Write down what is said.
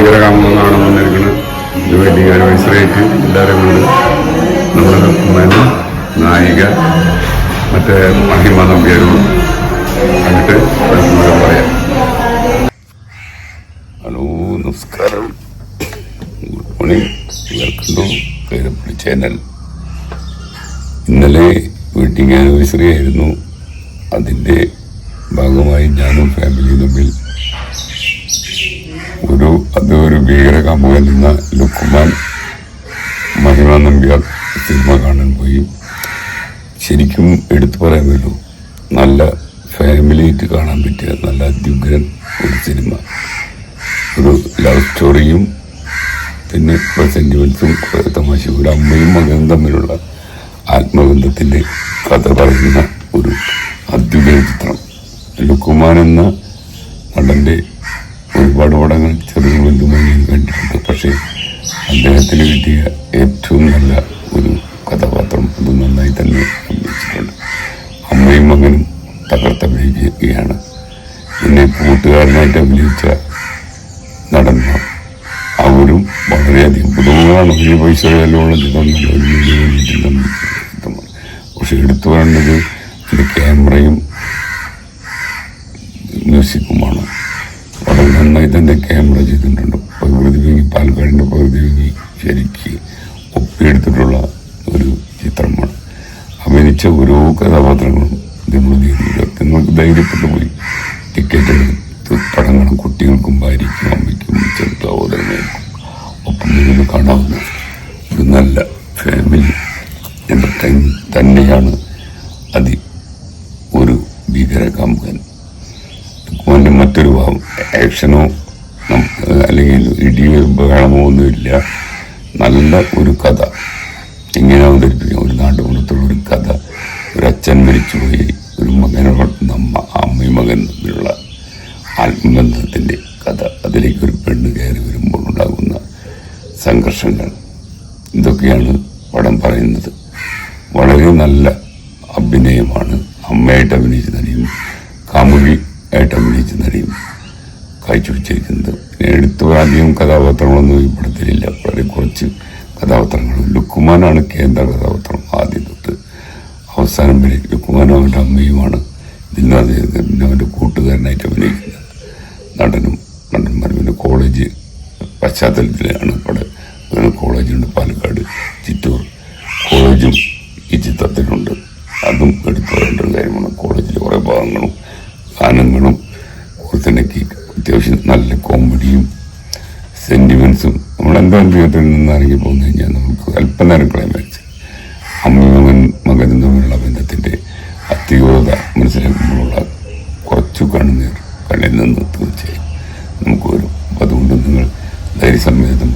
ഭീകരകാമം കാണാൻ വന്നിരിക്കുന്നത് ഒരു വെഡിങ് ആനിവേഴ്സറി ആയിട്ട് എല്ലാവരും കൊണ്ട് നമ്മുടെ ഉമ്മനും നായിക മറ്റേ മഹിമ നമ്പ്യാരും എന്നിട്ട് പറയാം. ഹലോ നമസ്കാരം. Good morning. Welcome to Kairappally channel. ഇന്നലെ വെഡിങ് ആനിവേഴ്സറി ആയിരുന്നു അതിന്റെ ഭാഗമായി ഞാനും ഫാമിലിയും തമ്മിൽ ഒരു അത് ഒരു ഭീകര കാമ്പുകയിൽ നിന്ന് ലുക്കുമാൻ മഹിമ നമ്പ്യാർ സിനിമ കാണാൻ പോയി. ശരിക്കും എടുത്തു പറയാൻ പറ്റൂ നല്ല ഫാമിലിയായിട്ട് കാണാൻ പറ്റിയ നല്ല അത്യുഗ്രൻ ഒരു സിനിമ. ഒരു ലവ് സ്റ്റോറിയും പിന്നെ സെന്റിമെൻസും കുറേ തമാശ. ഒരു അമ്മയും മകനും തമ്മിലുള്ള ആത്മബന്ധത്തിന്റെ കഥ പറയുന്ന ഒരു അത്യുഗ്രൻ ചിത്രം. ലുക്കുമാൻ എന്ന നടന്റെ ഒരുപാട് പടങ്ങൾ ചെറിയ വലുതുമായി കണ്ടിട്ടുണ്ട്. പക്ഷേ അദ്ദേഹത്തിന് കിട്ടിയ ഏറ്റവും നല്ല ഒരു കഥാപാത്രം അത് നന്നായി തന്നെ അഭിനയിച്ചിട്ടുണ്ട്. അമ്മയും മകനും തകർത്തഭിനയിക്കുകയാണ് പിന്നെ കൂട്ടുകാരനായിട്ട് അഭിനയിച്ച നടന്മാർ അവരും വളരെയധികം പുതുമുഖമാണ് പുതിയ പൈസ ഇതൊന്നും വലിയ പക്ഷെ എടുത്തു പറയേണ്ടത് നന്നായി തന്നെ ക്യാമറ ചെയ്തിട്ടുണ്ട്. പ്രകൃതി ഭംഗി പാലക്കാടിന്റെ പ്രകൃതി ഭംഗി ശരിക്ക് ഒപ്പിയെടുത്തിട്ടുള്ള ഒരു ചിത്രമാണ്. അഭിനയിച്ച ഓരോ കഥാപാത്രങ്ങളും നമ്മൾ നിങ്ങൾക്ക് ധൈര്യപ്പെട്ട് പോയി. ടിക്കറ്റ് എടുത്ത് പടങ്ങളും കുട്ടികൾക്കും ഭാര്യയ്ക്കും അമ്മയ്ക്കും ചെറുതാവോദരങ്ങൾക്കും ഒപ്പം നിങ്ങൾ കാണാവുന്ന ഒരു നല്ല ഫാമിലി എന്റർടൈൻമെന്റ് തന്നെയാണ്. അതി ഒരു ഭീകര കാമുകൻ ആക്ഷനോ അല്ലെങ്കിൽ ഇടിയോ ബഹളമോ ഒന്നുമില്ല. നല്ല ഒരു കഥ. എങ്ങനെ അവതരിപ്പിക്കാം. ഒരു നാട്ടുപുറത്തുള്ള ഒരു കഥ. ഒരു അച്ഛൻ മരിച്ചുപോയി. ഒരു മകനോട് അമ്മ അമ്മയും മകൻ തമ്മിലുള്ള ആത്മബന്ധത്തിന്റെ കഥ. അതിലേക്ക് ഒരു പെണ്ണ് കയറി വരുമ്പോൾ ഉണ്ടാകുന്ന സംഘർഷങ്ങൾ. ഇതൊക്കെയാണ് പടം പറയുന്നത്. വളരെ നല്ല അഭിനയമാണ്. അമ്മയായിട്ട് അഭിനയിച്ച കാഴ്ചവെച്ചിരിക്കുന്നത് പിന്നെ എടുത്തു അധികം കഥാപാത്രങ്ങളൊന്നും ഈ വളരെ കുറച്ച് കഥാപാത്രങ്ങൾ. ലുക്കുമാനാണ് കേന്ദ്ര കഥാപാത്രം ആദ്യം തൊട്ട് അവസാനം വരെ ലുക്കുമാനും അവന്റെ അമ്മയുമാണ് ഇതിനകത്ത് അവന്റെ കൂട്ടുകാരനായിട്ട് അഭിനയിക്കുന്നത്. നടനും നടന്മാരും പിന്നെ കോളേജ് പശ്ചാത്തലത്തിലാണ്. ഇവിടെ അങ്ങനെ കോളേജുണ്ട്. പാലക്കാട് ചിറ്റൂർ കോളേജും ഈ ചിത്രത്തിലുണ്ട്. അതും എടുത്തു പറയേണ്ട ഒരു കാര്യമാണ്. കോളേജിലെ കുറേ ഭാഗങ്ങളും സ്വന്തം ജീവിതത്തിൽ നിന്ന് ഇറങ്ങി കഴിഞ്ഞാൽ നമുക്ക് അല്പന അടുക്കളയിൽ വെച്ച് അമ്മൂവൻ മകനും തമ്മിലുള്ള ബന്ധത്തിന്റെ അത്യോത മനസ്സിലാക്കുമ്പോഴുള്ള കുറച്ചു കണ്ണുനീർ കണ്ണിൽ നിന്ന് തീർച്ചയായും നമുക്ക് വരും അതുകൊണ്ട് നിങ്ങൾ ധൈര്യസമേതം